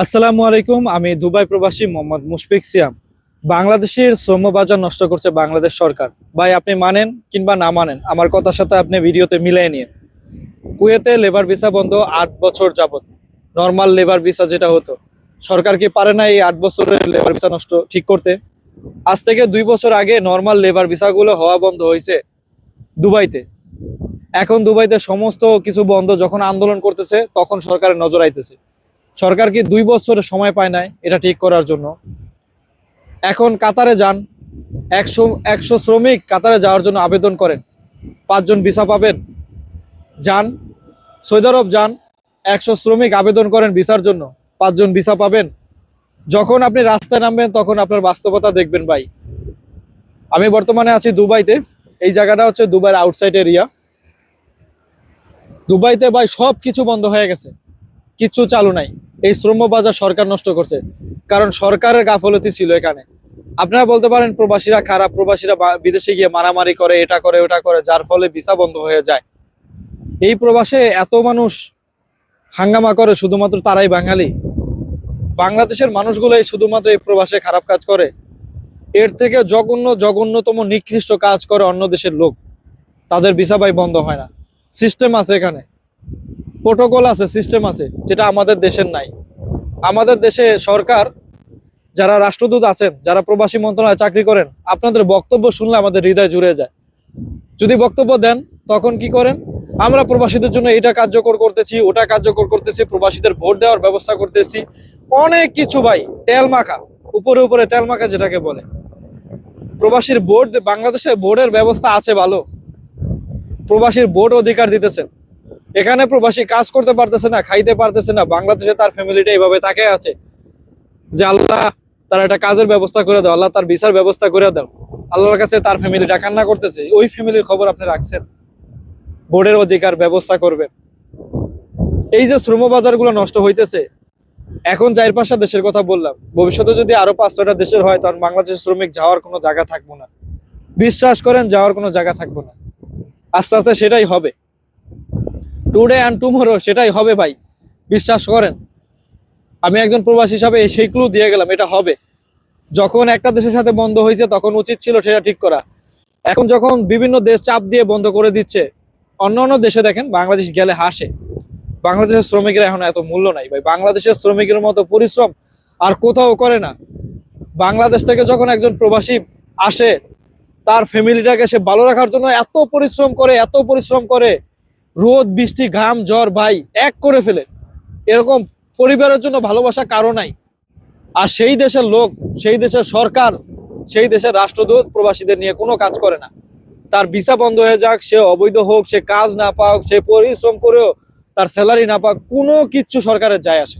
আসসালামু আলাইকুম, আমি দুবাই প্রবাসী মোহাম্মদ মুশফিক সিয়াম। বাংলাদেশের শ্রম বাজার নষ্ট করছে বাংলাদেশ সরকার। ভাই, আপনি মানেন কিংবা না মানেন, আমার কথার সাথে আপনি ভিডিওতে মিলিয়ে নিন। কুয়েতে লেবার ভিসা বন্ধ আট বছর যাবত নর্মাল লেবার ভিসা যেটা হতো। সরকার কি পারে না এই আট বছরের লেবার ভিসা নষ্ট ঠিক করতে? আজ থেকে দুই বছর আগে নর্মাল লেবার ভিসাগুলো হওয়া বন্ধ হয়েছে দুবাইতে। এখন দুবাইতে সমস্ত কিছু বন্ধ, যখন আন্দোলন করতেছে, তখন সরকারের নজর আইতেছে। সরকার কি দুই বছরের সময় পায় নাই এটা ঠিক করার জন্য? এখন কাতারে যান, একশো একশো শ্রমিক কাতারে যাওয়ার জন্য আবেদন করেন। পাঁচজন ভিসা পাবেন, যান, সৌদি আরব যান, একশো শ্রমিক আবেদন করেন ভিসার জন্য, পাঁচজন ভিসা পাবেন। যখন আপনি রাস্তায় নামবেন, তখন আপনার বাস্তবতা দেখবেন ভাই। আমি বর্তমানে আছি দুবাইতে, এই জায়গাটা হচ্ছে দুবাইয়ের আউটসাইড এরিয়া দুবাইতে ভাই সব কিছু বন্ধ হয়ে গেছে, কিচ্ছু চালু নাই। এই শ্রম বাজার সরকার নষ্ট করছে। কারণ সরকারের গাফলতি ছিল এখানে। আপনারা বলতে পারেন, প্রবাসীরা খারাপ, প্রবাসীরা বিদেশে গিয়ে মারামারি করে, এটা করে, ওটা করে, যার ফলে ভিসা বন্ধ হয়ে যায়। এই প্রবাসে এত মানুষ হাঙ্গামা করে, শুধুমাত্র তারাই বাঙালি। বাংলাদেশের মানুষগুলোই শুধুমাত্র এই প্রবাসে খারাপ কাজ করে। এর থেকে জঘন্য, জঘন্যতম, নিকৃষ্ট কাজ করে অন্য দেশের লোক। তাদের ভিসা বন্ধ হয় না। সিস্টেম আছে এখানে। প্রোটোকল আছে সিস্টেম আছে, যেটা আমাদের দেশের নাই। আমাদের দেশে সরকার, যারা রাষ্ট্রদূত আছেন, যারা প্রবাসী মন্ত্রণালয়ে চাকরি করেন, আপনাদের বক্তব্য শুনলে আমাদের হৃদয় জুড়ে যায়। যদি বক্তব্য দেন, তখন কি করেন? আমরা প্রবাসীদের জন্য এটা কার্যকর করতেছি, ওটা কার্যকর করতেছি, প্রবাসীদের ভোট দেওয়ার ব্যবস্থা করতেছি। অনেক কিছু ভাই, তেল মাখা, উপরে উপরে তেল মাখা যেটাকে বলে। প্রবাসীর ভোট, বাংলাদেশে ভোটের ব্যবস্থা আছে ভালো। প্রবাসীর ভোট অধিকার দিতেছেন। এখানে প্রবাসী কাজ করতে পারতেছে না, খাইতে পারতেছে না, বাংলাদেশে তার ফ্যামিলিটা এইভাবে তাকে আছে যে আল্লাহ তার একটা কাজের ব্যবস্থা করে দাও, আল্লাহ তার বিচার ব্যবস্থা করে দাও। আল্লাহর কাছে তার ফ্যামিলিটা কান্না করতেছে, ওই ফ্যামিলির খবর আপনি রাখছেন। বোর্ডের অধিকার ব্যবস্থা করবেন। এই যে শ্রম বাজারগুলো নষ্ট হইতেছে, এখন চার পাঁচটা দেশের কথা বললাম। ভবিষ্যতে যদি আরও পাঁচ ছয়টা দেশের হয় তখন বাংলাদেশের শ্রমিক যাওয়ার কোনো জায়গা থাকব না। বিশ্বাস করেন, যাওয়ার কোনো জায়গা থাকব না। আস্তে আস্তে সেটাই হবে। টুডে অ্যান্ড টুমোরো সেটাই হবে ভাই। বিশ্বাস করেন। আমি একজন প্রবাসী হিসাবে সেই ক্লু দিয়ে গেলাম, এটা হবে। যখন একটা দেশের সাথে বন্ধ হয়েছে, তখন উচিত ছিল সেটা ঠিক করা। এখন যখন বিভিন্ন দেশ চাপ দিয়ে বন্ধ করে দিচ্ছে, অন্য অন্য দেশে দেখেন, বাংলাদেশ গেলে হাসে। বাংলাদেশের শ্রমিকের এখন এত মূল্য নাই ভাই। বাংলাদেশের শ্রমিকের মতো পরিশ্রম আর কোথাও করে না। বাংলাদেশ থেকে যখন একজন প্রবাসী আসে, তার ফ্যামিলিটাকে সে ভালো রাখার জন্য এত পরিশ্রম করে, এত পরিশ্রম করে রোদ, বৃষ্টি, ঘাম, জ্বর, ভাই, এক করে ফেলে। এরকম পরিবারের জন্য ভালোবাসা কারও নাই। আর সেই দেশের লোক, সেই দেশের সরকার, সেই দেশের রাষ্ট্রদূত প্রবাসীদের নিয়ে কোনো কাজ করে না। তার ভিসা বন্ধ হয়ে যাক, সে অবৈধ হোক, সে কাজ না পাক, সে পরিশ্রম করেও তার স্যালারি না পাক, কোনো কিচ্ছু সরকারের যায় আসে।